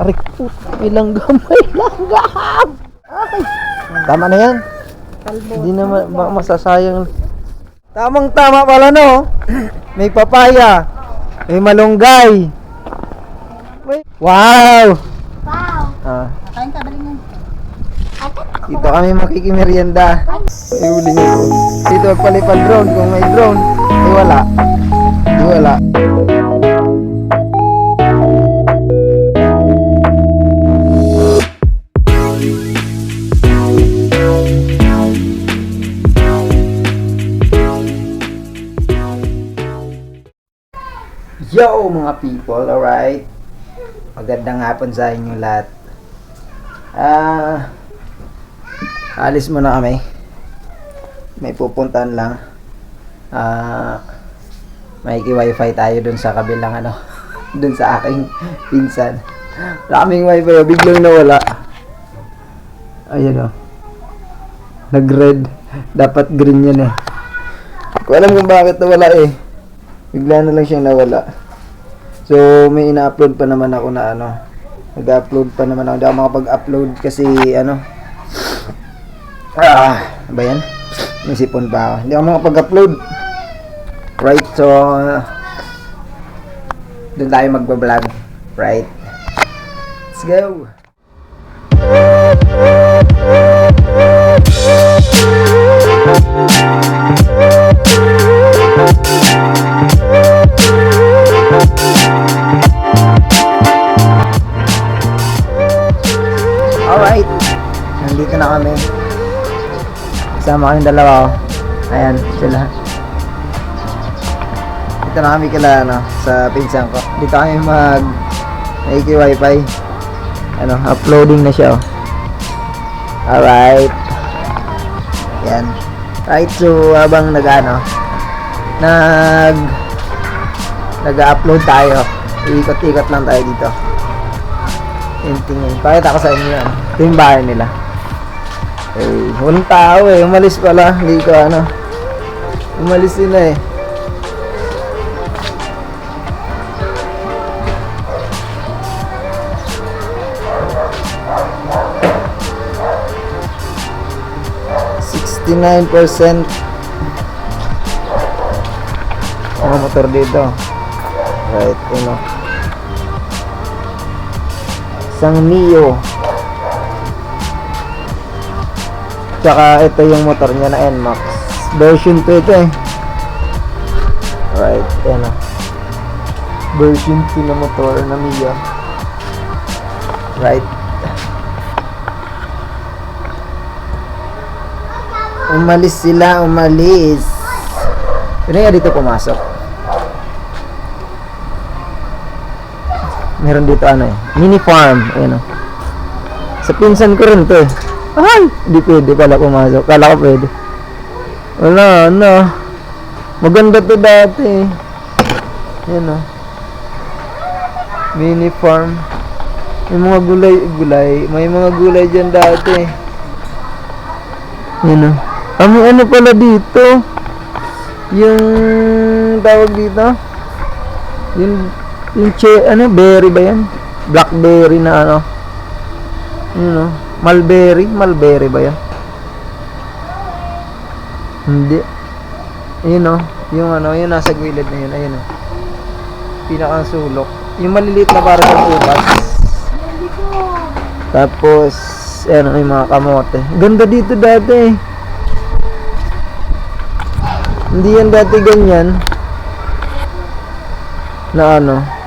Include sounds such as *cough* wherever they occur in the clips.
Aray, put, may langgam, *laughs* may langgam! Ay, tama na yan. Hindi na ma- ma- masasayang. Tamang tama pala no. *clears throat* May papaya. May malunggay. May... Wow! Wow! Ah, Kain ka, dali mo. dito kami makikimerienda. Ay, uli niyo. Dito magpalipad drone. Kung may drone, ay wala. Ay wala. Yo mga people, alright? Magandang hapon sa inyo lahat. Ah, alis muna kami. May pupuntahan lang. Ah, may wifi tayo dun sa kabilang ano, *laughs* dun sa aking pinsan. Wala wifi, oh, biglang nawala. Ayun oh. Nag-red. Dapat green yan eh. Ko alam kung bakit nawala eh. Bigla na lang siyang nawala. So, may ina-upload pa naman ako na ano. Nag-upload pa naman ako. Hindi ako makapag-upload kasi ano. Ah, ano ba yan? May sipon pa ako. Hindi ako makapag-upload. Right, so, uh, doon tayo magbablog. Right? Let's go! Alright. Nandito na kami. Kasama kami dalawa. oh. Ayan, sila. Dito na kami kila, ano, sa pinsan ko. Dito kami mag Nike wifi. Ano, uploading na siya, oh. Alright. Yan. Right, so habang nag, ano, nag, nag-upload tayo. Ikot-ikot lang tayo dito yung tingin. Pakita ko sa inyo yan. Ito yung bahay nila. Eh, walang tao eh. Umalis pala. Hindi ko ano. Umalis sila eh. Sixty-nine percent mga motor dito. Right, know isang Mio. Tsaka ito yung motor niya na NMAX. Version 2 ito eh. Right yan o version 2 na motor na Mio. Right. Umalis sila umalis. Yun nga dito pumasok meron dito ano eh, mini farm, ayun oh. Sa pinsan ko rin to eh. Ay, hindi pwede pala pumasok. Kala ko pwede. Wala, ano. Maganda to dati eh. Yan oh. Mini farm. May mga gulay, gulay. May mga gulay dyan dati. Yan oh. Ah, may ano pala dito. Yung tawag dito. Yung yung che, ano, berry ba yan? Blackberry na ano. Yun know, mulberry, mulberry ba yan? Hindi. Yun oh, yung ano, yung nasa gilid na yun, ayun oh. Pinakang sulok. Yung maliliit na para sa ubas. Tapos, ano, yung mga kamote. Ganda dito dati eh. Hindi yan dati ganyan. Na ano,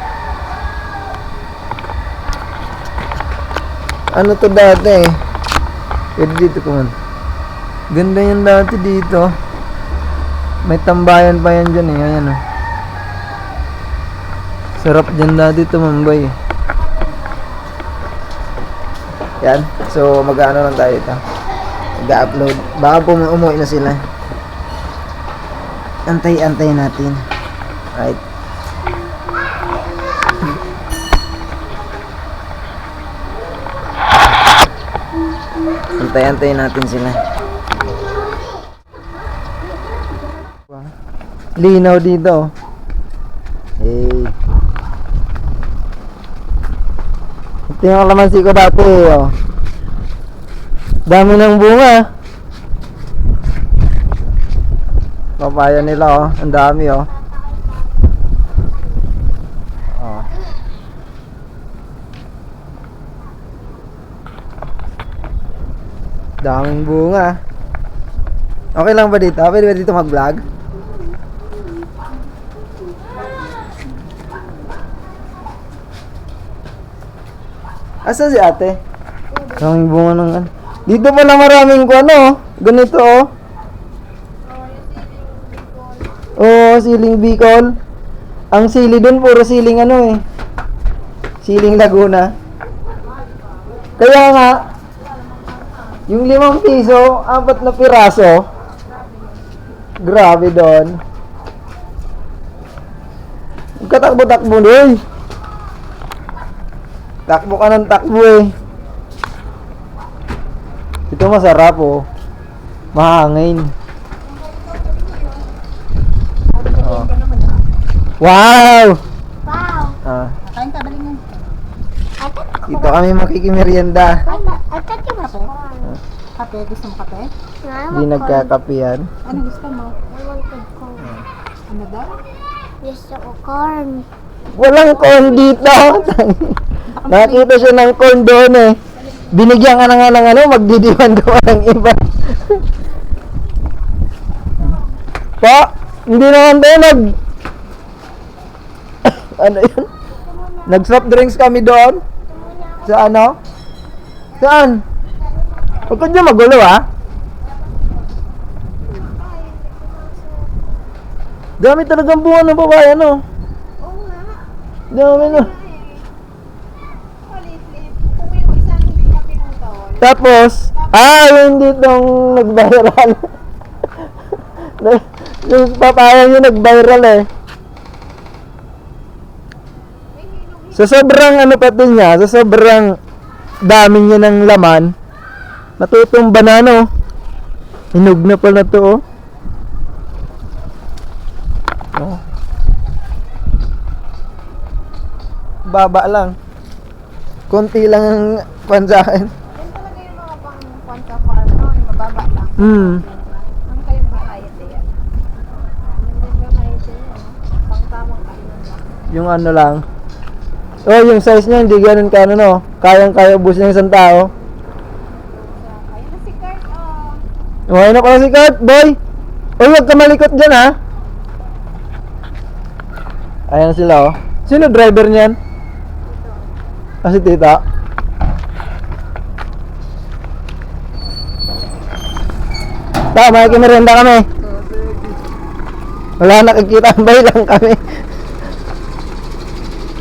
ano to dati eh. Pwede dito kuman. Ganda yan dati dito. May tambayan pa yan dyan eh. Ayan oh. Sarap dyan dati tumambay eh. Yan. So mag-ano lang tayo ito. Mag-upload. Baka po umuwi na sila. Antay-antay natin. Right. Antay-antay natin sila. Linaw dito. Eh. Ito yung kalamansi ko dati, oh. Dami ng bunga. Papaya nila, oh. Ang dami, oh. Oh. Daming bunga. Okay lang ba dito? Pwede ba dito mag-vlog? Asan si ate? Daming bunga ng ano. Dito pala maraming ko ano, oh. ganito oh. Oo, siling Bicol. Ang sili dun, puro siling ano eh. Siling Laguna. Kaya nga, yung limang piso, apat na piraso. Grabe doon. Katakbo-takbo doon. Takbo ka ng takbo eh. Ito masarap oh. Mahangin. Oh. Wow! Wow! Ah, Kain ka, balik mo. Dito kami makikimerienda. I thought you was corn. Kape, gusto mo kape? Hindi nagkakapiyan. Ano gusto mo? I wanted corn. Ano daw? Gusto ko corn. Walang corn dito. Nakita siya ng corn doon eh. Binigyan ka na nga ng ano, magdidiwan gawa ng iba. pa, hindi naman tayo nag... ano yun? Nag-soft drinks kami doon. Sa ano? Saan? Huwag ka dyan magulo ah. Dami talagang bunga ng babae, ano? Oo nga. Dami na. Tapos, ah, yung ditong nag-viral. *laughs* yung papaya nyo nag-viral eh. Sa sobrang ano pati niya, sa sobrang dami niya ng laman, natutumba na no. Hinog na pala to oh. Oh. Baba lang. Konti lang ang pan sa akin. Yan talaga yung mga pang kwanta farm, no? Yung mababa lang. Hmm. Yung ano lang. Oh, yung size niya hindi ganun ka ano no. Kayang-kaya ubus ng isang tao. Ayun na si Kurt, oh. Okay na pala si Kurt, boy. Uy, huwag ka malikot dyan ha. Ayan sila oh. Sino driver niyan? Ah, si tita. Tama, kimerenda kami. Wala nakikita ang lang kami.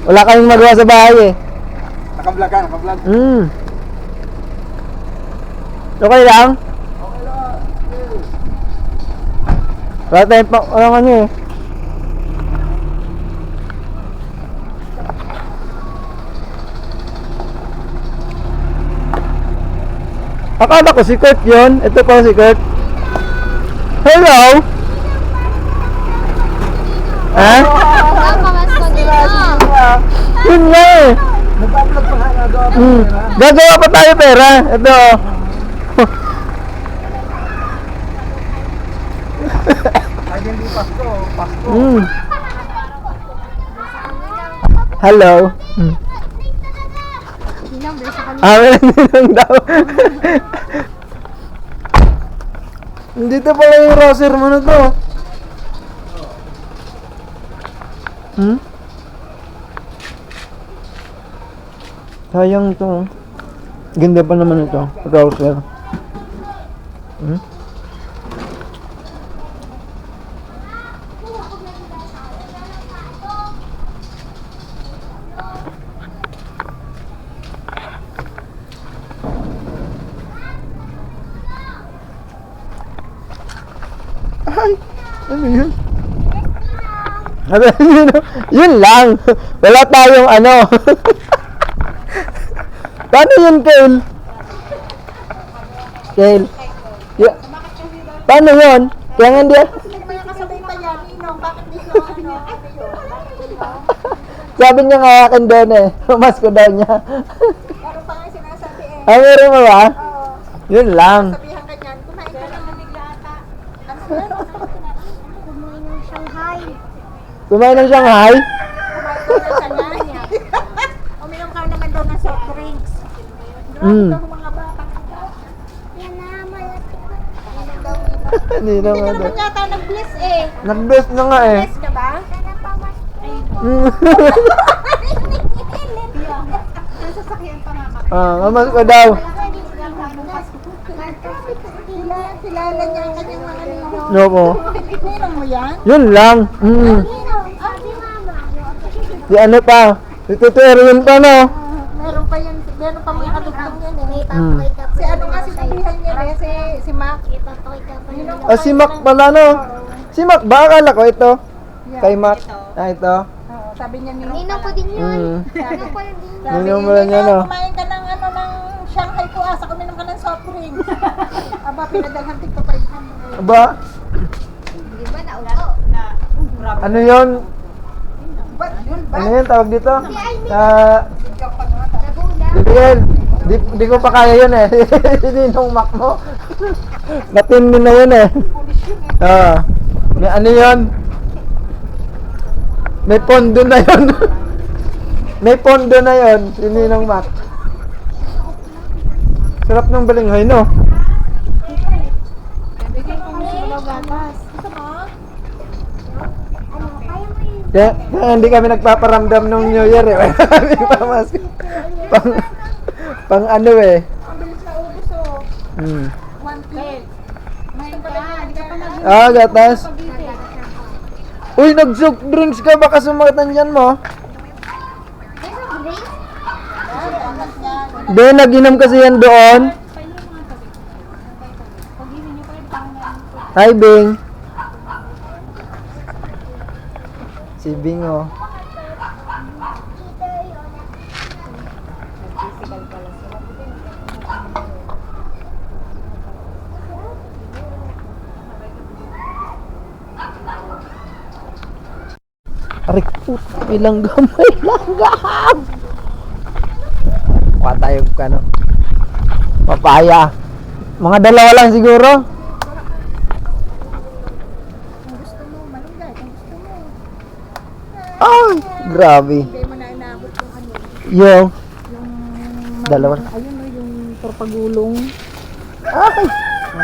Wala kaming magawa sa bahay eh. Naka-vlog ka, naka-vlog. Hmm. Okay lang? Wala tayong pa, wala ano eh. Akala ko si Kurt yun. Ito pa si Kurt. Hello? Ha? Mas ko dito. Yun nga eh. Nag-upload pa nga, Hmm. Gagawa pa tayo pera. Ito. Hindi Pasko, Pasko. Hmm. Hello. Hmm. Number sa kanila. Ah, nilang daw. *laughs* Dito pala yung roser mo na to. Hmm? Sayang to. Ganda pa naman ito. Roser. Hmm? Ay! Ano yun? *laughs* Yun lang. Wala tayong ano. *laughs* Paano yun, Kale? Kale? Y- Paano yun? Kaya nga hindi. Pa ano? Sabi niya nga akin doon eh. *laughs* Mas ko daw niya. *laughs* Ah, meron mo ba? Yun lang. Sabihan ka niyan, kumain ka ng bigla ata. Kumain ng Shanghai. Kumain ng Shanghai? Kumain ka ng Shanghai. Ka daw ng soft drinks. Mm. Grabe daw mga bata. *laughs* Hindi Hindi ka naman. naman yata nag-bliss eh. Nag-best na nga eh. Bliss ka ba? Mm. Nasa sakyan pa nga kami. ah, mamas ko daw. Kilala, niya ang kanyang mga nino. No po. Ninong mo yan? Yun lang. Mm. Si ano pa? Si Tutero yun pa no? Meron pa yun, meron pa mga kadugtong Mm. Si ano nga si sabihan niya eh, si, si Mac. Ipapakita pa Yun ang Ah, si Mac pala no? Si Mac ba? Akala ko ito. Yan, Kay Mac. ito. Ah, ito. Oo, sabi niya ninong Ninong ko din yun. Mm. Ninong ko din yun. Ninong niya, mo lang yan, "Ninong, oh." kumain ka ng ano ng Shanghai ko asa, kuminom ka ng soft drink. *laughs* Aba, pinadalhan tigpa 500. Aba, Di ba nauto? ano yun? Ba't yun ba? Ano yun tawag dito? Sa... Ikaw Di, di ko pa kaya yun eh. *laughs* Ninong Mac mo. Matindi na yun eh. Ah. May ano yun? May pondo na yun. *laughs* May pondo na yun. Si Ninong Mac. Sarap ng balinghoy no? Kaya. Kaya, hindi kami nagpaparamdam nung New Year eh. *laughs* Pang, pang ano eh. Ang bilis na ubus oh. Hmm. One plate. Gusto pa lang hindi ka pa nag Ah, gatas. Uy, nag-soak drinks ka. Baka sumatan yan mo. gatas niya. Di, nag-inom kasi yan doon. Hi, Bing. Si Bing, oh. Aray, puto, ilang gamay langgam. Kuha tayo kano. Papaya. Mga dalawa lang siguro. Ay, grabe. Yung Dalawa. Ayun o, yung torpagulong. Ay,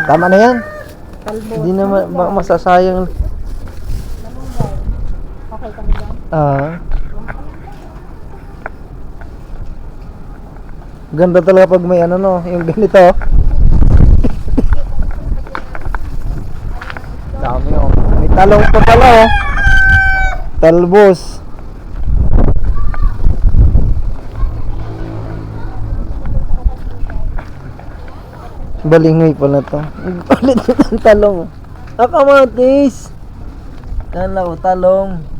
tama na yan. Hindi na ma- ma- masasayang. Okay kami dyan. Ah. Ganda talaga pag may ano no, yung ganito. Dami oh. May talong pa pala oh. Talbos. Balingoy pala to. Ulit ang *laughs* talong. Kamatis. Kala ko talong.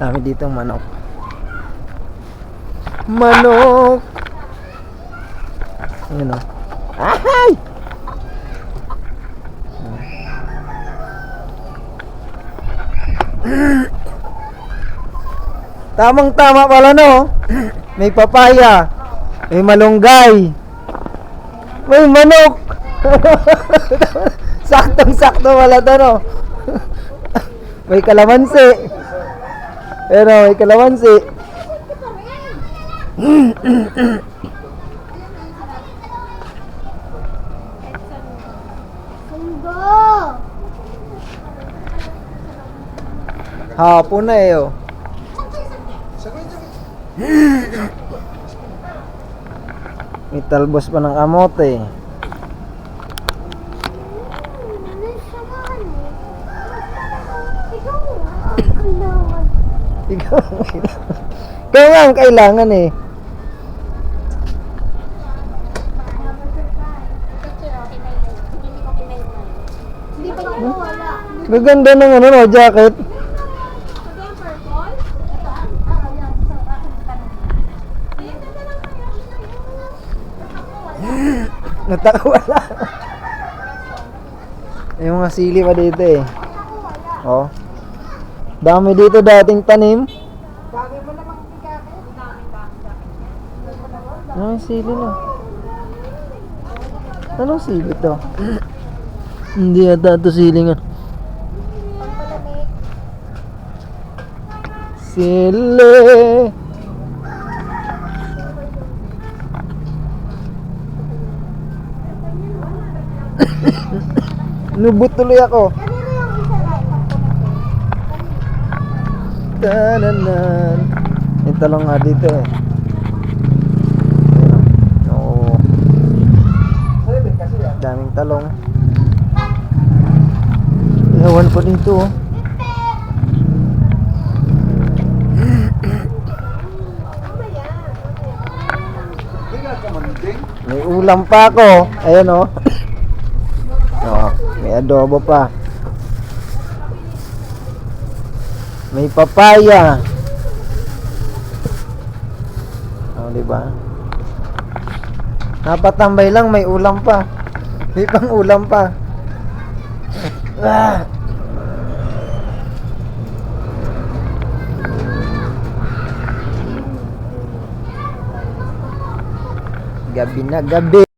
Dami dito manok. Manok! Ayun o. Ahay! Tamang tama pala no. May papaya. May malunggay. May manok. *laughs* Saktong sakto wala to no. may kalamansi. Pero may kalamansi. Hapon na eh oh. May talbos pa ng kamote. Ano siya man eh? Ikaw nga. Kailangan. Ikaw ang kailangan. Ikaw nga ang kailangan eh. Gaganda ng ano no, jacket. Nataka *laughs* wala. Yung mga sili pa dito eh. Oh. Dami dito dating tanim. Dami mo namang bigake. Dami dami Ano yung sili na? Anong sili to? Hindi ata ito sili nga. Pampalamig. Sili. *coughs* Nubot tuloy ako. Kanino yung isa lang? Tananan. May talong nga dito eh. Oo. Daming talong. Ihawan pa dito oh. May ulam pa ako. Ayan oh. *coughs* Oh, may adobo pa. May papaya. Oh, di ba? Napatambay lang, may ulam pa. May pang ulam pa. Ah. Gabi na gabi.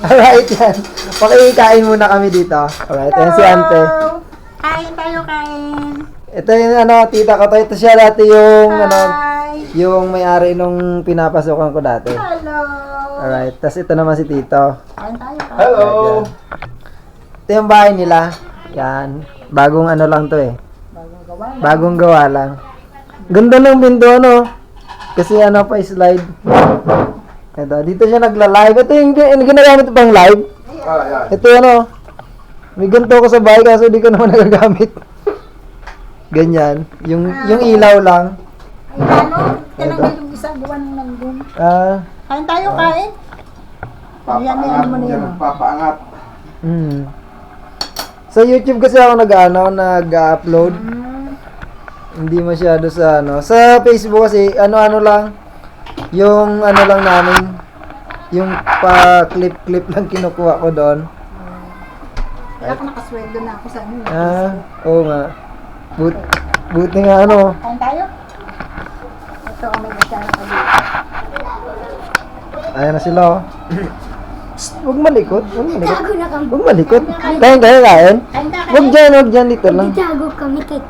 Alright yan. Pakikain muna kami dito. Alright, yan si Ante. Kain tayo, kain. Ito yung ano, tita ko to. Ito siya dati yung ano, Hi. yung may-ari nung pinapasukan ko dati. Hello. Alright, tas ito naman si Tito. Kain tayo, kain. Hello! Ito yung bahay nila. Yan. Bagong ano lang to eh. Bagong gawa. Bagong gawa lang. Ganda ng pinto no. Kasi ano pa slide. Ito, dito siya nagla-live. Ito yung, yung ginagamit pang live. Ah, yan. Ito ano. May ganito ko sa bahay kaso di ko naman *laughs* nagagamit. Ganyan. Yung, yung ilaw lang. Ay, ano? Tinanggal yung isa, gawa ng nandun. Ah, Kain tayo, kain. Yan, yan mo na Yan, yun. papaangat. hmm. Sa YouTube kasi ako nag-ano, nag-upload. Mm. Hindi masyado sa ano. Sa Facebook kasi ano-ano lang. Yung ano lang namin. Yung pa clip-clip lang kinukuha ko doon. Kaya ako nakasweldo na ako sa ano. Ah, oo nga. But, buti nga ano. Kain tayo. Ito ang may masya na kami. Ayan na sila oh. Psst, Huwag malikot. Huwag malikot. Tago na kami. Huwag malikot. Kain kayo kain. Huwag dyan, huwag dyan. Dito lang. Tago kami kay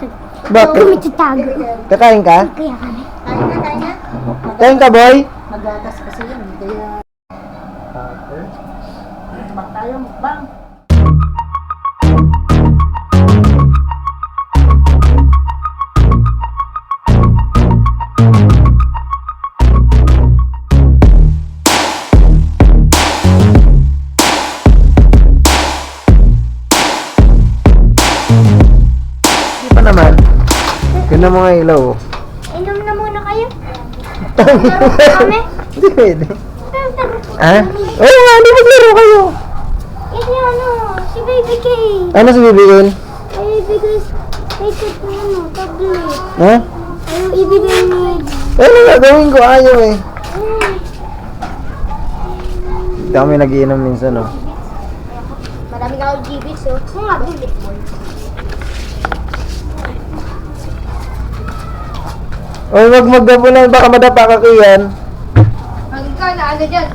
Bakit? Kami tatago. Kakain ka? Kaya kami. Kain na, kain na. Kain ka boy? Magagas Hindi naman. Ganda mga ilaw. Inom na muna kayo. Laro kami. Hindi pwede. Ha? Oo nga, di maglaro kayo. Hindi ano, si Baby K. Ano sa bibigyan? Ay, ibigay kay Ted na ano, tablet. Ha? Ayaw ibigay ni... Ano gagawin ko? Ayaw eh. Ay, Hindi kami nagiinom minsan oh. Marami ka akong gibits, oh. Oo nga, bullet Oy, wag maggabulan. Baka madapa ka kiyan. Pag ikaw na agad dyan.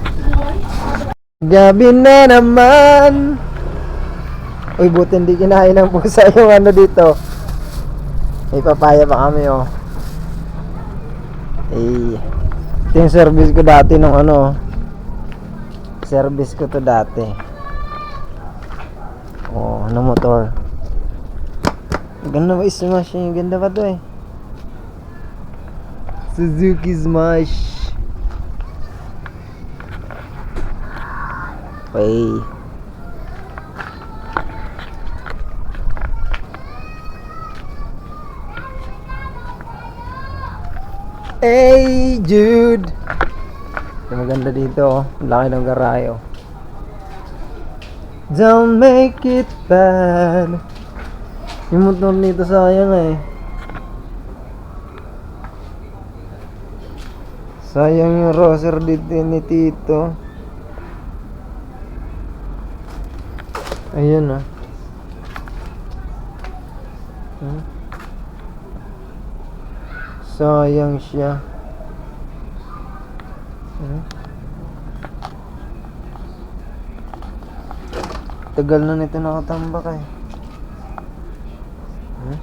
Gabi na naman. Uy, buti hindi kinain ng pusa yung ano dito. May papaya pa kami, oh. Eh, ito yung service ko dati nung ano. Service ko to dati. Oh, ano motor. Ganda ba smash yung ganda pa to eh. Suzuki Smash. Okay. Hey, Jude! Yung maganda dito, oh. Laki ng garahe, oh. Don't make it bad. Yung motor nito sayang eh. Sayang yung roser dito ni Tito. Ayun ah. Hmm? Sayang siya. Hmm? Tagal na nito nakatambak eh. Hmm?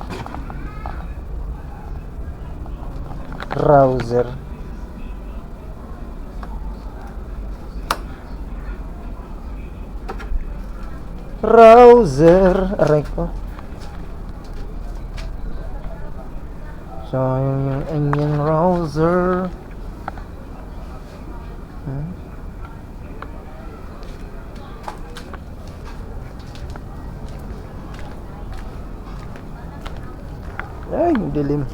Rouser. Rouser. Aray ko. Sayang yung anyang rouser. Hmm? Ay, dilim.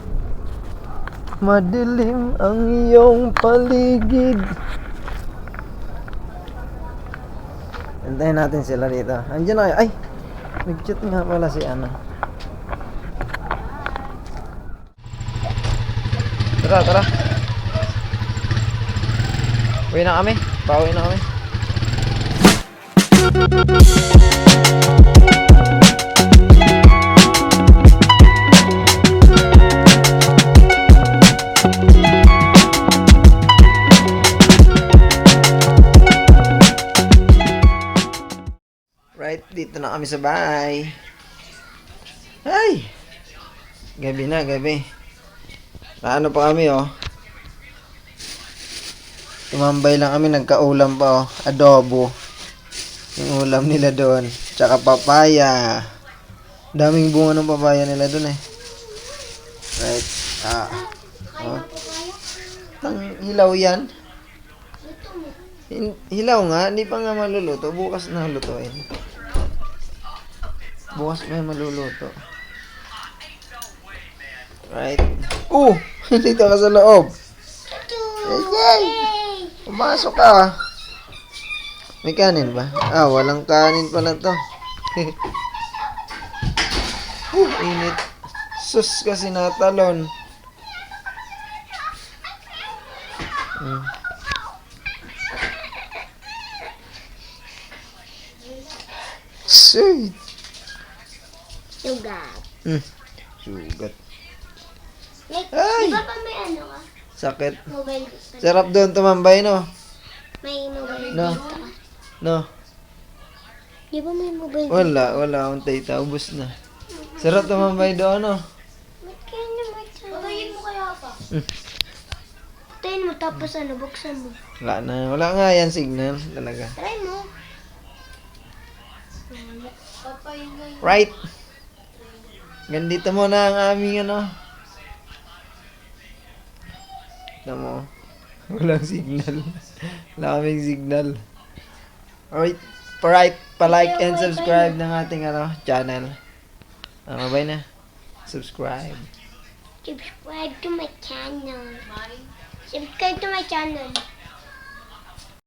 Madilim ang iyong paligid. Antayin natin sila dito. Andiyan na kayo. Ay! Nag-chat nga pala si Ana. Tara, tara. Uwi na kami. Pauwi na kami. Dito na kami sa bahay. Ay! Gabi na, gabi. Naano pa kami, oh. Tumambay lang kami, nagkaulam pa, oh. Adobo. Yung ulam nila doon. Tsaka papaya. Daming bunga ng papaya nila doon, eh. Right. Ah. Oh. Tang hilaw yan. Hilaw nga, hindi pa nga maluluto. Bukas na lutuin. Bukas may maluluto. Right. Oh! *laughs* Dito ka sa loob. Yay! Pumasok ka. May kanin ba? Ah, walang kanin pala to. *laughs* uh, init. Sus kasi natalon. Hmm. Sweet. Sugar. Hmm. Sugat. Like, Ay! di ba pa may ano ka? Sakit. Mobile. Sarap doon tumambay, no? May mobile No. No. Di ba may mobile data? Wala, wala akong tita. Ubus na. Sarap tumambay doon, no? Ba't kaya naman siya? Patayin mo kaya pa? Hmm. Patayin mo tapos ano, buksan mo. Wala na. Wala nga yan signal. Talaga. Try mo. Right. Gandito muna ang aming ano. Tignan mo. Walang signal. *laughs* Wala kaming signal. Alright. Alright. Pa-like and subscribe ng ating ano, channel. Ah, mabay na. Subscribe. Subscribe to my channel. Subscribe to my channel.